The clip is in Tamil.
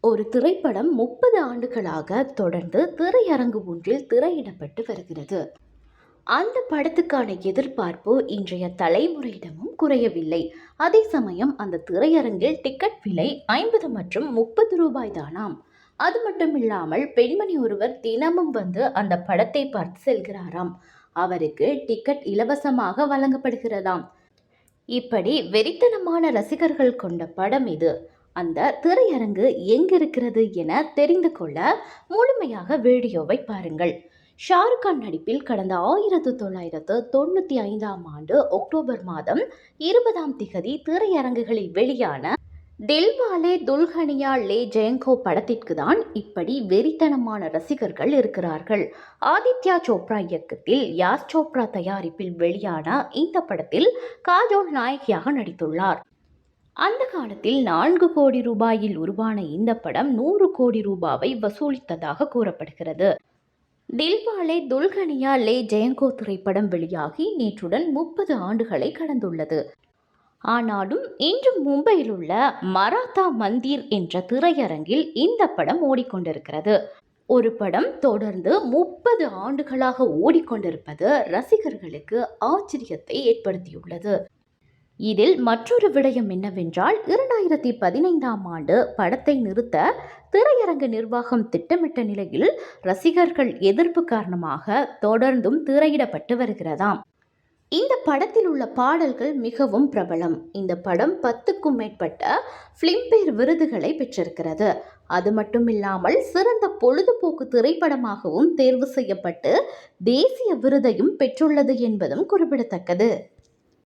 ஒரு திரைப்படம் முப்பது ஆண்டுகளாக தொடர்ந்து திரையரங்கு ஒன்றில் திரையிடப்பட்டு வருகிறது. அந்த படத்துக்கான எதிர்பார்ப்பு இன்றைய தலைமுறையிடமும் குறையவில்லை. அதே சமயம் அந்த திரையரங்கில் டிக்கெட் விலை ஐம்பது மற்றும் முப்பது ரூபாய் தானாம். அது மட்டும் இல்லாமல் பெண்மணி ஒருவர் தினமும் வந்து அந்த படத்தை பார்த்து செல்கிறாராம். அவருக்கு டிக்கெட் இலவசமாக வழங்கப்படுகிறதாம். இப்படி வெறித்தனமான ரசிகர்கள் கொண்ட படம் இது. அந்த திரையரங்கு எங்கிருக்கிறது என தெரிந்து கொள்ள முழுமையாக வீடியோவை பாருங்கள். ஷாருக் கான் நடிப்பில் கடந்த ஆயிரத்து தொள்ளாயிரத்து தொண்ணூற்றி ஐந்தாம் ஆண்டு அக்டோபர் மாதம் இருபதாம் திகதி திரையரங்குகளில் வெளியான தில்வாலே துல்ஹனியா லே ஜெயங்கோ படத்திற்கு தான் இப்படி வெறித்தனமான ரசிகர்கள் இருக்கிறார்கள். ஆதித்யா சோப்ரா இயக்கத்தில் யாஸ் சோப்ரா தயாரிப்பில் வெளியான இந்த படத்தில் காஜோல் நாயகியாக நடித்துள்ளார். அந்த காலத்தில் நான்கு கோடி ரூபாயில் உருவான இந்த படம் நூறு கோடி ரூபாவை வசூலித்ததாக கூறப்படுகிறது. தில்வாலே துல்கனியா லே ஜெயங்கோ திரைப்படம் வெளியாகி நேற்றுடன் முப்பது ஆண்டுகளை கடந்துள்ளது. ஆனாலும் இன்றும் மும்பையில் உள்ள மராத்தா மந்திர் என்ற திரையரங்கில் இந்த படம் ஓடிக்கொண்டிருக்கிறது. ஒரு படம் தொடர்ந்து முப்பது ஆண்டுகளாக ஓடிக்கொண்டிருப்பது ரசிகர்களுக்கு ஆச்சரியத்தை ஏற்படுத்தியுள்ளது. இதில் மற்றொரு விடயம் என்னவென்றால் இரண்டாயிரத்தி பதினைந்தாம் ஆண்டு படத்தை நிறுத்த திரையரங்கு நிர்வாகம் திட்டமிட்ட நிலையில் ரசிகர்கள் எதிர்ப்பு காரணமாக தொடர்ந்தும் திரையிடப்பட்டு வருகிறதாம். இந்த படத்தில் உள்ள பாடல்கள் மிகவும் பிரபலம். இந்த படம் பத்துக்கும் மேற்பட்ட ஃபிலிம்பேர் விருதுகளை பெற்றிருக்கிறது. அது மட்டும் இல்லாமல் சிறந்த பொழுதுபோக்கு திரைப்படமாகவும் தேர்வு செய்யப்பட்டு தேசிய விருதையும் பெற்றுள்ளது என்பதும் குறிப்பிடத்தக்கது.